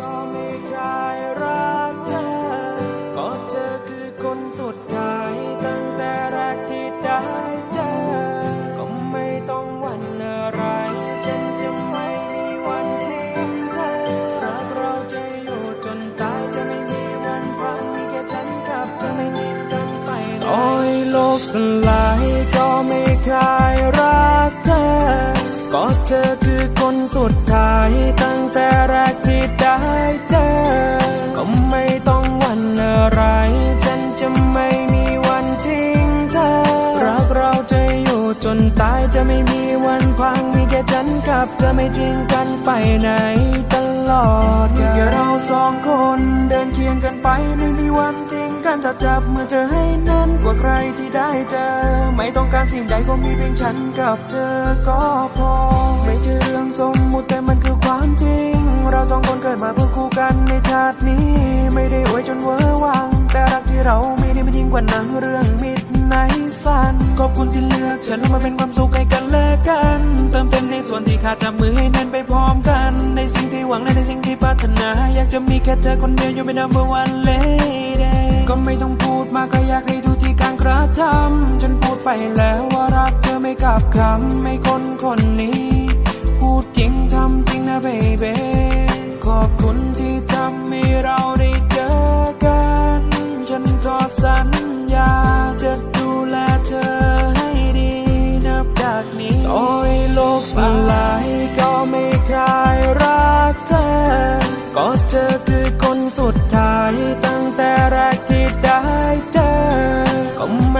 ก็ไม่เคยรักเธอ ก็เธอคือคนสุดท้ายตั้งแต่แรกที่ได้เจอ ก็ไม่ต้องหวันอะไร ฉันจะไม่มีวันทิ้งเธอรักเราจะอยู่จนตายจะไม่มีวันพังมีแค่ฉันกับเธอไม่ทิ้งกันไปไหนโอ้ยโลกสลายก็ไม่เคย ไรฉันจะไม่มีวันทิ้งเธอ รักเราจะอยู่จนตายจะไม่มีวันพัง มีแค่ฉันกับเธอไม่ทิ้งกันไปไหนตลอดมีแค่เราสองคนเดินเคียงกันไปไม่มีวันทิ้งกันจะจับมือเธอให้แน่นกว่าใครที่ได้เจอ ไม่ต้องการสิ่งใดก็มีเพียงฉันกับเธอก็พอ กิดมาเพื่อคู่กันในชาตินี้ ไม่ได้อวยจนเวอร์วัง แต่รักที่เรามีนี่มันยิ่งกว่าหนังเรื่องมิดในสันขอบคุณที่เลือกฉันให้มาเป็นความสุขให้กันและกัน เติมเต็มในส่วนที่ขาดจับมือให้แน่นไปพร้อมกัน ในสิ่งที่หวังและในสิ่งที่ปรารถนา อยากจะมีแค่เธอคนเดียวอยู่เป็น number one lady ก็ไม่ต้องพูดมากก็อยากให้ดูที่การกระทำฉันพูดไปแล้วว่ารักเธอไม่กลับคำไม่คนคนนี้ สุดท้ายตั้งแต่แรกที่ได้เจอก็ไม่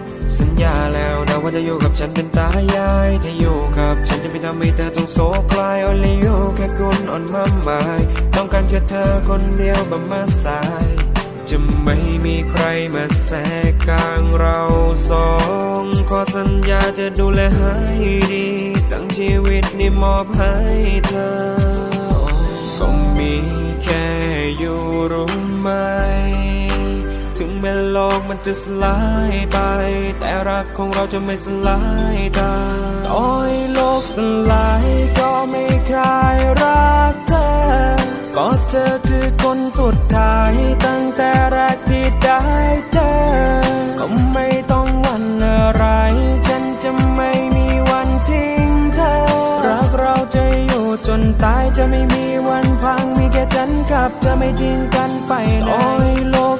สัญญาแล้วนะว่าจะอยู่กับฉันเป็นตายาย ถ้าอยู่กับฉันจะไม่ทำให้เธอต้องโศกลาย only you แค่คุณอ่อนมาหมาย ต้องการแค่เธอคนเดียวบำมาสาย จะไม่มีใครมาแทรกกลางเราสอง ขอสัญญาจะดูแลให้ดี ทั้งชีวิตนี้มอบให้เธอ ก็มีแค่อยู่รู้ไหม แม้โลกมันจะสลายไป แต่รักของเราจะไม่สลายตามโอ้โลกสลายก็ไม่เคยรักเธอ ก็เธอคือคนสุดท้ายตั้งแต่แรกที่ได้เจอ ก็ไม่ต้องหวันอะไร ฉันจะไม่มีวันทิ้งเธอ รักเราจะอยู่จนตายจะไม่มีวันพังมีแค่ฉันกับเธอไม่ทิ้งกันไปไหนโอ้